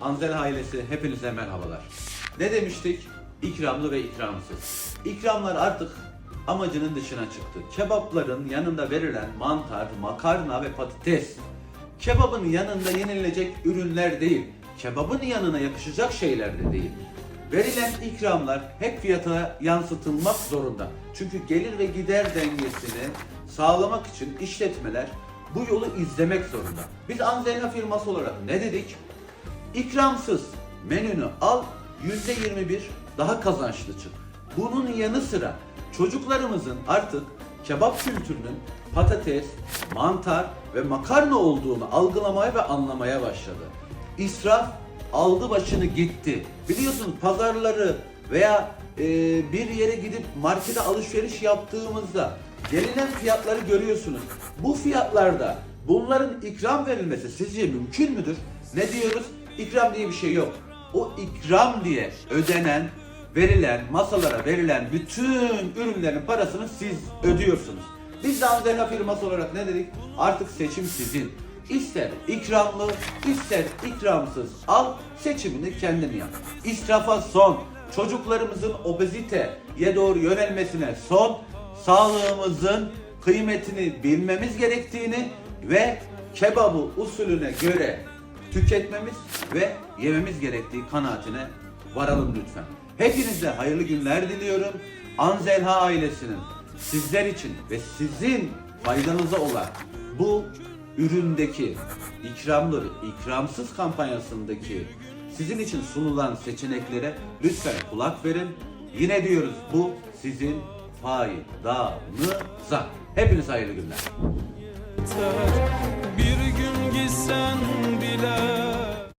Anzel ailesi hepinize merhabalar. Ne demiştik? İkramlı ve ikramsız. İkramlar artık amacının dışına çıktı. Kebapların yanında verilen mantar, makarna ve patates. Kebabın yanında yenilecek ürünler değil. Kebabın yanına yakışacak şeyler de değil. Verilen ikramlar hep fiyata yansıtılmak zorunda. Çünkü gelir ve gider dengesini sağlamak için işletmeler bu yolu izlemek zorunda. Biz Anzelina firması olarak ne dedik? İkramsız menünü al %21 daha kazançlı çık. Bunun yanı sıra çocuklarımızın artık kebap kültürünün patates, mantar ve makarna olduğunu algılamaya ve anlamaya başladı. İsraf aldı başını gitti. Biliyorsunuz pazarları veya e, bir yere gidip markete alışveriş yaptığımızda gelinen fiyatları görüyorsunuz. Bu fiyatlarda bunların ikram verilmesi sizce mümkün müdür? Ne diyoruz? İkram diye bir şey yok. O ikram diye ödenen, verilen, masalara verilen bütün ürünlerin parasını siz ödüyorsunuz. Biz de Anzela firması olarak ne dedik? Artık seçim sizin. İster ikramlı, ister ikramsız al, seçimini kendin yap. İsrafa son, çocuklarımızın obeziteye doğru yönelmesine son, sağlığımızın kıymetini bilmemiz gerektiğini ve kebabı usulüne göre tüketmemiz ve yememiz gerektiği kanaatine varalım lütfen. Hepinize hayırlı günler diliyorum. Anzelha ailesinin sizler için ve sizin faydanıza olan bu üründeki ikramları, ikramsız kampanyasındaki sizin için sunulan seçeneklere lütfen kulak verin. Yine diyoruz bu sizin faydanıza. Hepinize hayırlı günler.